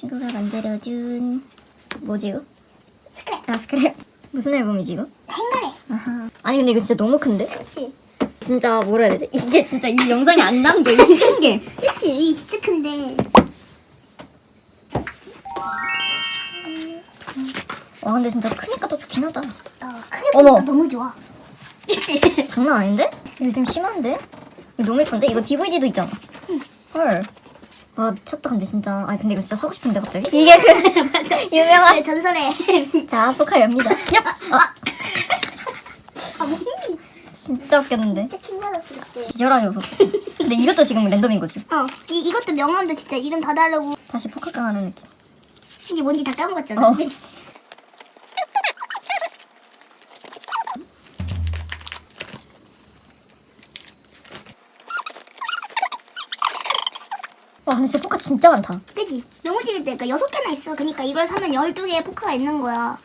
친구가 만들어준 뭐지 이거? 스크랩. 아 스크랩 무슨 앨범이지 이거? 행가래. 아하. 아니 근데 이거 진짜 너무 큰데? 그치. 진짜 뭐라 해야 되지? 이게 진짜 이 영상에 안 남겨 이게. 그치. 이 진짜 큰데. 와 근데 진짜 크니까 또 좋긴 하다. 어, 크게 어머. 보니까 너무 좋아. 그치. 장난 아닌데? 이거 좀 심한데? 이거 너무 예쁜데? 이거 DVD도 있잖아. 헐. 와 미쳤다 근데 진짜. 아 근데 이거 진짜 사고 싶은데 갑자기? 이게 그 유명한 전설의. 자 포카이입니다. 얍. 아 아, 몸이 진짜 웃겼는데. 진짜 킹받았어, 그때. 기절하게 웃었어. 근데 이것도 지금 랜덤인 거지. 어, 이, 이것도 명함도 진짜 이름 다 다르고. 다시 포카깡 하는 느낌. 이게 뭔지 다 까먹었잖아. 어. 와 근데 진짜 포카 진짜 많다. 그지? 재밌다. 그러니까 여섯 개나 있어. 그러니까 이걸 사면 열두 개의 포카가 있는 거야.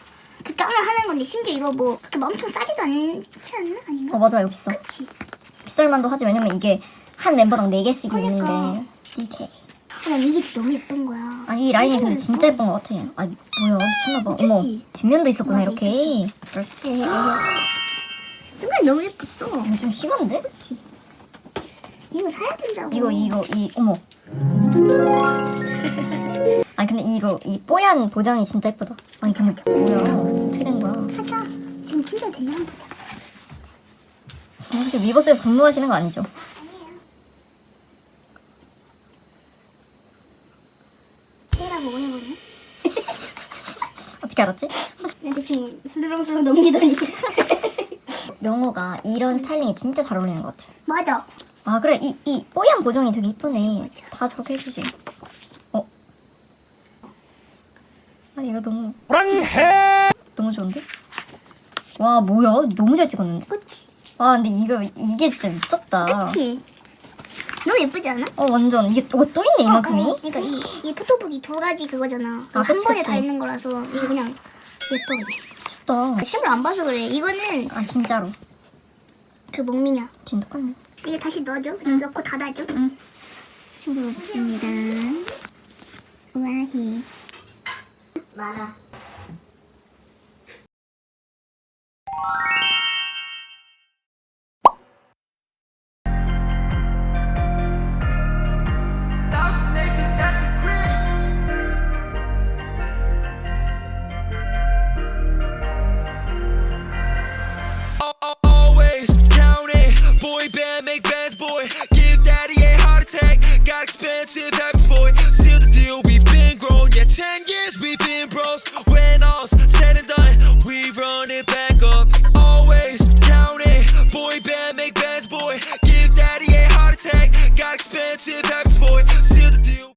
그 깡을 하는 건데 심지어 이거 뭐 그렇게 막 엄청 싸지도 않지 않나? 아닌가? 어 맞아 이거 비싸. 그치? 비쌀만도 하지 왜냐면 이게 한 멤버당 4개씩 그러니까. 있는데 DK. 난 이게 진짜 너무 예쁜 거야. 아니 이 라인이 근데 진짜 예쁜 것 같아. 아 뭐야 미쳤나봐. 어머? 뒷면도 있었구나 맞아, 이렇게. 순간 너무 예뻤어. 이거 좀 심한데? 그치? 이거 사야 된다고. 이거 이거 이 어머. 아 근데 이거 이 뽀얀 보장이 진짜 예쁘다. 아니 근데 뭐야 어떻게 된 거야? 사자. 지금 품절 됐나 한번 보자. 혹시 위버스에서 근무하시는 거 아니죠? 어떻게 알았지? 그냥 대충 슬렁슬렁 넘기더니. 명호가 이런 스타일링이 진짜 잘 어울리는 것 같아. 맞아. 아 그래 이 이 뽀얀 보정이 되게 이쁘네. 다 저렇게 해주지. 어? 아 이거 너무 너무 좋은데? 와 뭐야 너무 잘 찍었는데? 그치? 와 근데 이거 이게 진짜 미쳤다. 그치? 너무 예쁘지 않아? 어 완전 이게 또, 또 있네 이만큼이. 어, 어. 그러니까 이, 이 포토북이 두 가지 그거잖아. 아, 한 그치, 번에 그치. 다 있는 거라서 이게 그냥 예뻐 그래. 좋다. 실물 안 봐서 그래. 이거는 아 진짜로. 그 목미냐. 진 똑같네. 이게 다시 넣어줘. 그냥 넣고 닫아줘. 응. 친구 없습니다. 우아히. 많아. Make bad, make bands, boy. Give daddy a heart attack. Got expensive, happy